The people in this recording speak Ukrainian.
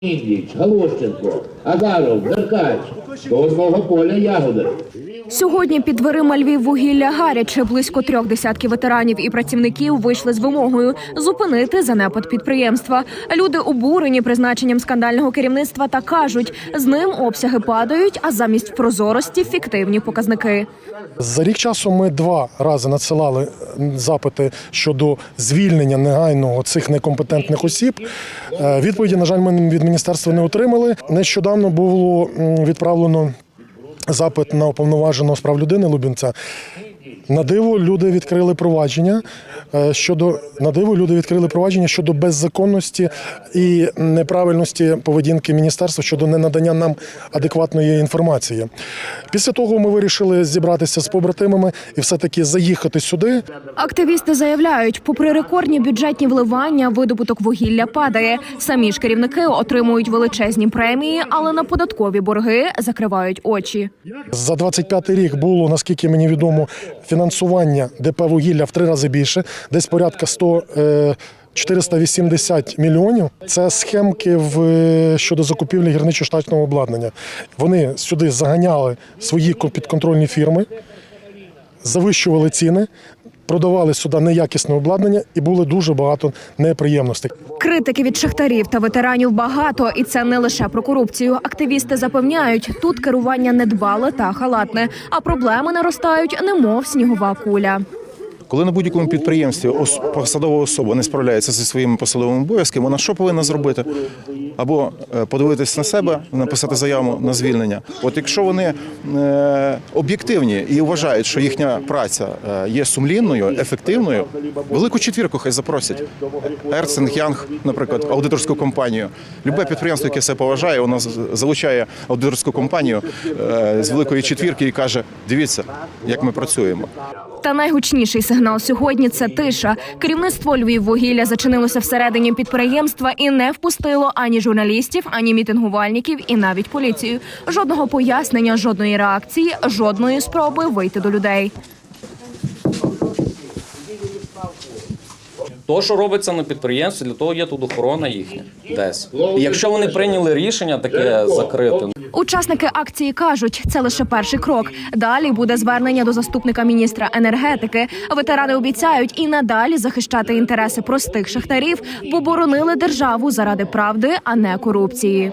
Indians. Hello, Stinko. Агаров, Деркач, до одного поля ягоди. Сьогодні під дверима Львів вугілля гаряче. Близько трьох десятків ветеранів і працівників вийшли з вимогою зупинити занепад підприємства. Люди обурені призначенням скандального керівництва та кажуть, з ним обсяги падають, а замість прозорості фіктивні показники. За рік часу ми два рази надсилали запити щодо звільнення негайного цих некомпетентних осіб. Е, Відповіді, на жаль, ми від міністерства не отримали. Нещодавно було відправлено запит на уповноваженого справ людини Лубінця. На диво люди відкрили провадження е, щодо на диво люди відкрили провадження щодо беззаконності і неправильності поведінки міністерства щодо ненадання нам адекватної інформації. Після того ми вирішили зібратися з побратимами і все-таки заїхати сюди. Активісти заявляють, попри рекордні бюджетні вливання, видобуток вугілля падає. Самі ж керівники отримують величезні премії, але на податкові борги закривають очі. За 25 рік було, наскільки мені відомо, фінансування ДП вугілля в три рази більше, десь порядка 100 е, 480 мільйонів. Це схемки в е, щодо закупівлі гірничо-штатного обладнання. Вони сюди заганяли свої підконтрольні фірми, завищували ціни, продавали сюди неякісне обладнання і було дуже багато неприємностей. Критики від шахтарів та ветеранів багато, і це не лише про корупцію. Активісти запевняють, тут керування недбале та халатне, а проблеми наростають, немов снігова куля. Коли на будь-якому підприємстві ос- посадова особа не справляється зі своїми посадовими обов'язками, вона що повинна зробити? Або е, подивитись на себе, написати заяву на звільнення. От якщо вони е, об'єктивні і вважають, що їхня праця е, є сумлінною, ефективною, велику четвірку хай запросять. Ерцинг Янг, наприклад, аудиторську компанію. Любе підприємство, яке себе поважає, воно залучає аудиторську компанію з великої четвірки і каже: дивіться, як ми працюємо. Та найгучніший сигнал сьогодні це тиша. Керівництво Львіввугілля зачинилося всередині підприємства і не впустило ані журналістів, ані мітингувальників, і навіть поліцію. Жодного пояснення, жодної реакції, жодної спроби вийти до людей. То, що робиться на підприємстві, для того є тут охорона їхня. Десь. І якщо вони прийняли рішення таке закрите, Учасники акції кажуть, це лише перший крок. Далі буде звернення до заступника міністра енергетики. Ветерани обіцяють і надалі захищати інтереси простих шахтарів, бо боронили державу заради правди, а не корупції.